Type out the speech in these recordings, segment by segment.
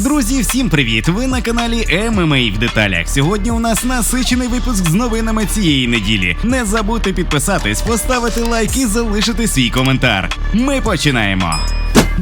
Друзі, всім привіт! Ви на каналі ММА в деталях. Сьогодні у нас насичений випуск з новинами цієї неділі. Не забудьте підписатись, поставити лайк і залишити свій коментар. Ми починаємо.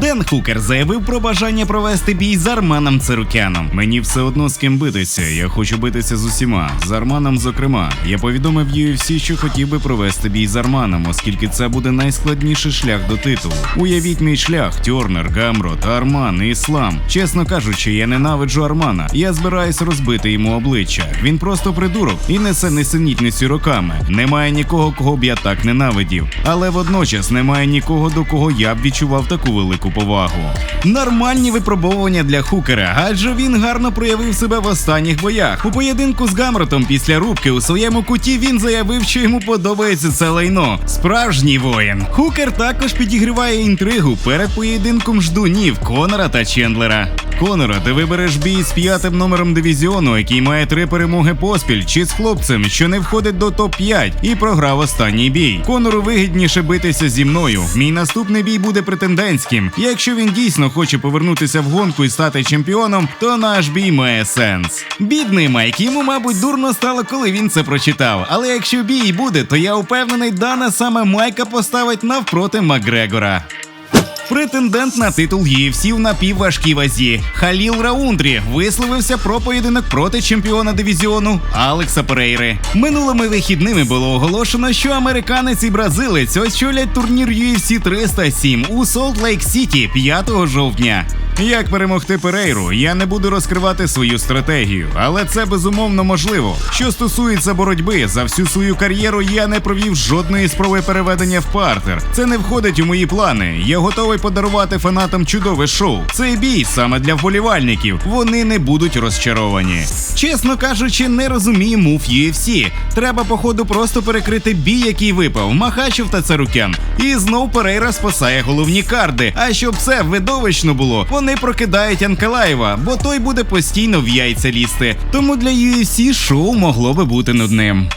Ден Хукер заявив про бажання провести бій з Арманом Цирукяном. Мені все одно з ким битися. Я хочу битися з усіма, з Арманом, зокрема. Я повідомив UFC, що хотів би провести бій з Арманом, оскільки це буде найскладніший шлях до титулу. Уявіть мій шлях: Тьорнер, Гамрот, Арман і Іслам. Чесно кажучи, я ненавиджу Армана. Я збираюсь розбити йому обличчя. Він просто придурок і несе несенітниці роками. Немає нікого, кого б я так ненавидів. Але водночас немає нікого, до кого я б відчував таку велику повагу. Нормальні випробовування для Хукера, адже він гарно проявив себе в останніх боях. У поєдинку з Гамротом після рубки у своєму куті він заявив, що йому подобається це лайно. Справжній воїн. Хукер також підігріває інтригу перед поєдинком ждунів Конора та Чендлера. Конора, ти вибереш бій з п'ятим номером дивізіону, який має три перемоги поспіль, чи з хлопцем, що не входить до топ-5 і програв останній бій. Конору вигідніше битися зі мною. Мій наступний бій буде претендентським. Якщо він дійсно хоче повернутися в гонку і стати чемпіоном, то наш бій має сенс. Бідний Майк, йому, мабуть, дурно стало, коли він це прочитав. Але якщо бій буде, то я упевнений, Дана саме Майка поставить навпроти Макгрегора. Претендент на титул UFC в напівважкій вазі Халіл Раундрі висловився про поєдинок проти чемпіона дивізіону Алекса Перейри. Минулими вихідними було оголошено, що американець і бразилець очолять турнір UFC 307 у Солт Лейк Сіті 5 жовтня. Як перемогти Перейру, я не буду розкривати свою стратегію, але це безумовно можливо. Що стосується боротьби, за всю свою кар'єру я не провів жодної спроби переведення в партер. Це не входить у мої плани. Я готовий подарувати фанатам чудове шоу. Цей бій саме для вболівальників. Вони не будуть розчаровані. Чесно кажучи, не розумію мув UFC. Треба, походу, просто перекрити бій, який випав Махачев та Царукян. І знов Перейра спасає головні карди. А щоб це видовищно було, вони прокидають Анкалаєва, бо той буде постійно в яйця лізти. Тому для UFC шоу могло би бути нудним.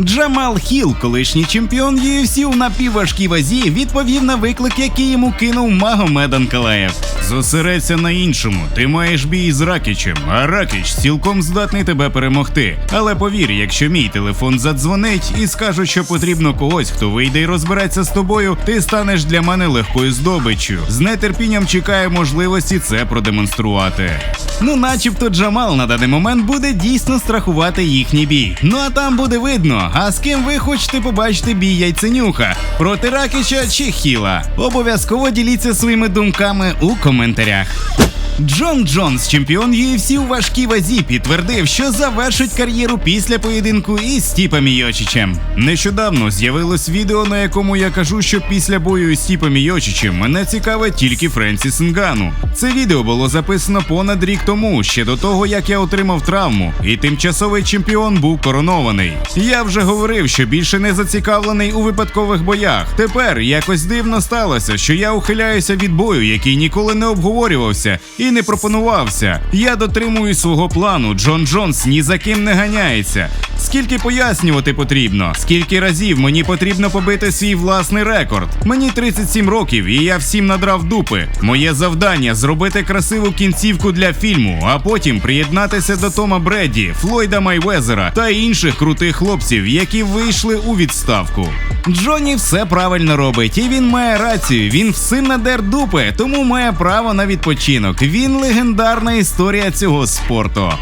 Джамал Хіл, колишній чемпіон UFC у напівважкій вазі, відповів на виклик, який йому кинув Магомед Анкалаєв. Зосередься на іншому. Ти маєш бій з Ракічем, а Ракіч цілком здатний тебе перемогти. Але повір, якщо мій телефон задзвонить і скажуть, що потрібно когось, хто вийде і розбереться з тобою, ти станеш для мене легкою здобиччю. З нетерпінням чекаю можливості це продемонструвати. Ну, начебто, Джамал на даний момент буде дійсно страхувати їхній бій. Ну а там буде видно. А з ким ви хочете побачити бій яйценюха проти Ракіча чи Хіла? Обов'язково діліться своїми думками у коментарях. Джон Джонс, чемпіон UFC у важкій вазі, підтвердив, що завершить кар'єру після поєдинку із Стіпом Йочичем. Нещодавно з'явилось відео, на якому я кажу, що після бою із Стіпом Йочичем мене цікавить тільки Френсіс Нгану. Це відео було записано понад рік тому, ще до того як я отримав травму, і тимчасовий чемпіон був коронований. Я вже говорив, що більше не зацікавлений у випадкових боях. Тепер якось дивно сталося, що я ухиляюся від бою, який ніколи не обговорювався і не пропонувався. Я дотримую свого плану. Джон Джонс ні за ким не ганяється. Скільки пояснювати потрібно? Скільки разів мені потрібно побити свій власний рекорд? Мені 37 років, і я всім надрав дупи. Моє завдання зробити красиву кінцівку для фільму, а потім приєднатися до Тома Бредді, Флойда Майвезера та інших крутих хлопців, які вийшли у відставку. Джонні все правильно робить, і він має рацію. Він всім надер дупи, тому має право на відпочинок. Він легендарна історія цього спорту.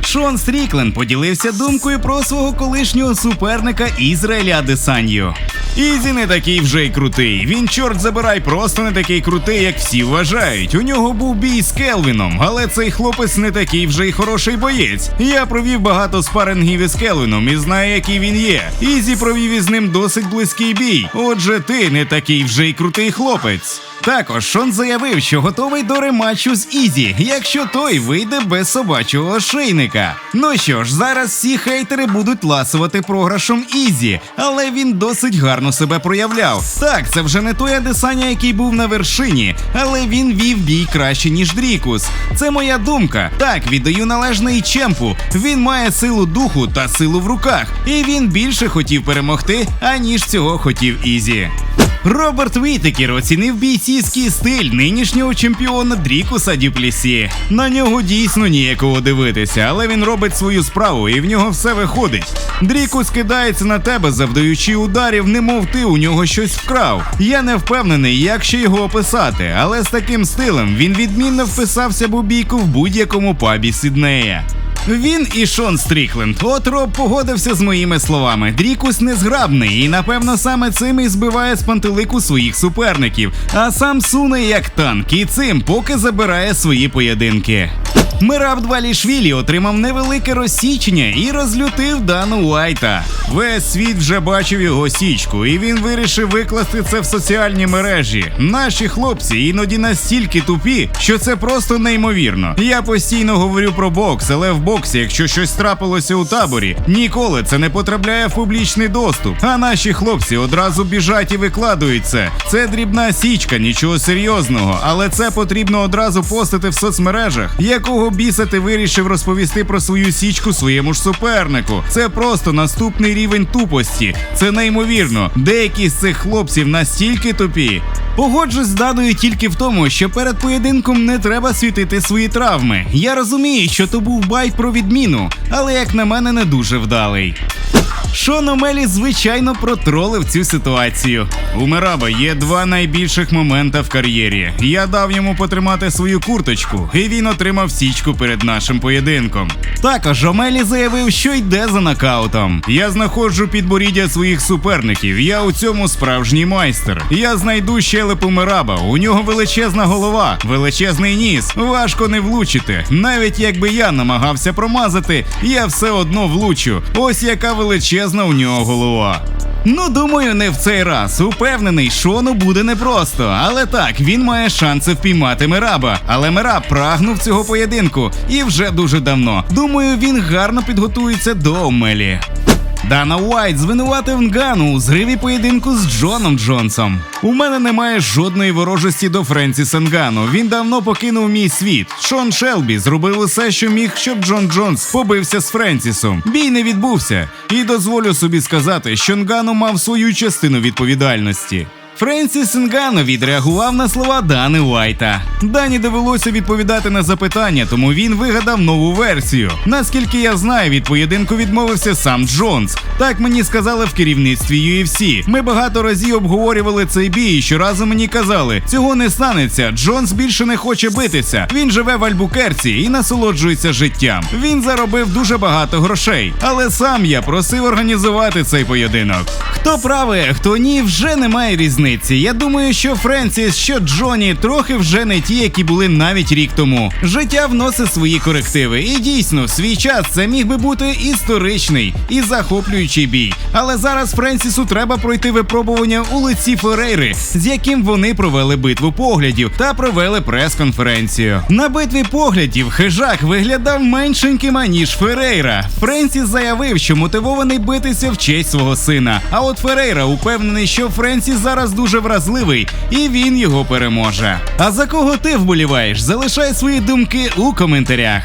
Шон Стріклен поділився думкою про свого колишнього суперника Ізраїля Адесанью. Ізі не такий вже й крутий. Він, чорт забирай, просто не такий крутий, як всі вважають. У нього був бій з Келвіном, але цей хлопець не такий вже й хороший боєць. Я провів багато спарингів із Келвіном і знаю, який він є. Ізі провів із ним досить близький бій. Отже, ти не такий вже й крутий хлопець. Також Шон заявив, що готовий до рематчу з Ізі, якщо той вийде без собачого ошейника. Ну що ж, зараз всі хейтери будуть ласувати програшом Ізі, але він досить гарно себе проявляв. Так, це вже не той Адесаня, який був на вершині, але він вів бій краще, ніж Дрікус. Це моя думка. Так, віддаю належне і Чемпу. Він має силу духу та силу в руках, і він більше хотів перемогти, аніж цього хотів Ізі. Роберт Вітекер оцінив бійцівський стиль нинішнього чемпіона Дрікуса Дюплісі. На нього дійсно ніякого дивитися, але він робить свою справу і в нього все виходить. Дрікус кидається на тебе, завдаючи ударів, немов ти у нього щось вкрав. Я не впевнений, як ще його описати, але з таким стилем він відмінно вписався б у бійку в будь-якому пабі Сіднея. Він і Шон Стрікленд. От Роб погодився з моїми словами. Дрікус незграбний, і напевно саме цим і збиває з пантелику своїх суперників, а сам суне як танк, і цим поки забирає свої поєдинки. Мираб Двалішвілі отримав невелике розсічення і розлютив Дану Уайта. Весь світ вже бачив його січку, і він вирішив викласти це в соціальні мережі. Наші хлопці іноді настільки тупі, що це просто неймовірно. Я постійно говорю про бокс, але в боксі, якщо щось трапилося у таборі, ніколи це не потрапляє в публічний доступ. А наші хлопці одразу біжать і викладують це. Це дрібна січка, нічого серйозного, але це потрібно одразу постити в соцмережах. Якого біса ти вирішив розповісти про свою січку своєму ж супернику? Це просто наступний рівень тупості. Це неймовірно. Деякі з цих хлопців настільки тупі. Погоджусь з даною тільки в тому, що перед поєдинком не треба світити свої травми. Я розумію, що то був байт про відміну, але як на мене не дуже вдалий. Шон Омелі, звичайно, протролив цю ситуацію. У Мераба є два найбільших момента в кар'єрі. Я дав йому потримати свою курточку, і він отримав січку перед нашим поєдинком. Також Омелі заявив, що йде за нокаутом. Я знаходжу підборіддя своїх суперників. Я у цьому справжній майстер. Я знайду щелепу Мераба. У нього величезна голова, величезний ніс. Важко не влучити. Навіть якби я намагався промазати, я все одно влучу. Ось яка величезна у нього голова. Ну, думаю, не в цей раз. Упевнений, Шону буде непросто. Але так, він має шанси впіймати Мераба. Але Мераб прагнув цього поєдинку і вже дуже давно. Думаю, він гарно підготується до Омелі. Дана Уайт звинуватив Нгану у зриві поєдинку з Джоном Джонсом. У мене немає жодної ворожості до Френсіса Нгану. Він давно покинув мій світ. Шон Шелбі зробив усе, що міг, щоб Джон Джонс побився з Френсісом. Бій не відбувся. І дозволю собі сказати, що Нгану мав свою частину відповідальності. Френсіс Нгану відреагував на слова Дани Уайта. Дані довелося відповідати на запитання, тому він вигадав нову версію. Наскільки я знаю, від поєдинку відмовився сам Джонс. Так мені сказали в керівництві UFC. Ми багато разів обговорювали цей бій. і Щоразу мені казали, цього не станеться. Джонс більше не хоче битися. Він живе в Альбукерці і насолоджується життям. Він заробив дуже багато грошей. Але сам я просив організувати цей поєдинок. Хто правий, хто ні, вже немає різниці. Я думаю, що Френсіс, що Джоні трохи вже не ті, які були навіть рік тому. Життя вносить свої корективи, і дійсно, свій час це міг би бути історичний і захоплюючий бій. Але зараз Френсісу треба пройти випробування у лиці Ферейри, з яким вони провели битву поглядів та провели прес-конференцію. На битві поглядів хижак виглядав меншеньким аніж Ферейра. Френсіс заявив, що мотивований битися в честь свого сина. А от Ферейра упевнений, що Френсіс зараз дуже вразливий і він його переможе. А за кого ти вболіваєш? Залишай свої думки у коментарях.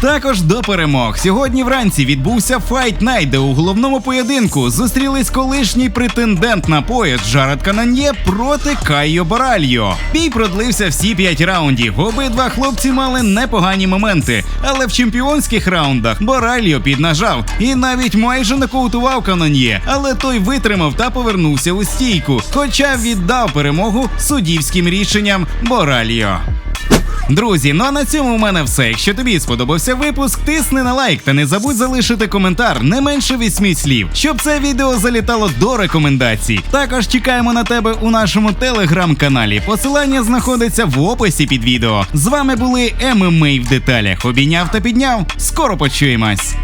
Також до перемог. Сьогодні вранці відбувся Fight Night, де у головному поєдинку зустрілись колишній претендент на пояс Джаред Канан'є проти Кайо Баральо. Бій продлився всі 5 раундів. Обидва хлопці мали непогані моменти, але в чемпіонських раундах Баральо піднажав і навіть майже нокаутував Канон'є, але той витримав та повернувся у стійку, хоча віддав перемогу суддівським рішенням Боральо. Друзі, ну а на цьому в мене все. Якщо тобі сподобався випуск, тисни на лайк та не забудь залишити коментар не менше вісьми слів, щоб це відео залітало до рекомендацій. Також чекаємо на тебе у нашому телеграм-каналі. Посилання знаходиться в описі під відео. З вами були ММА в деталях. Обійняв та підняв. Скоро почуємось.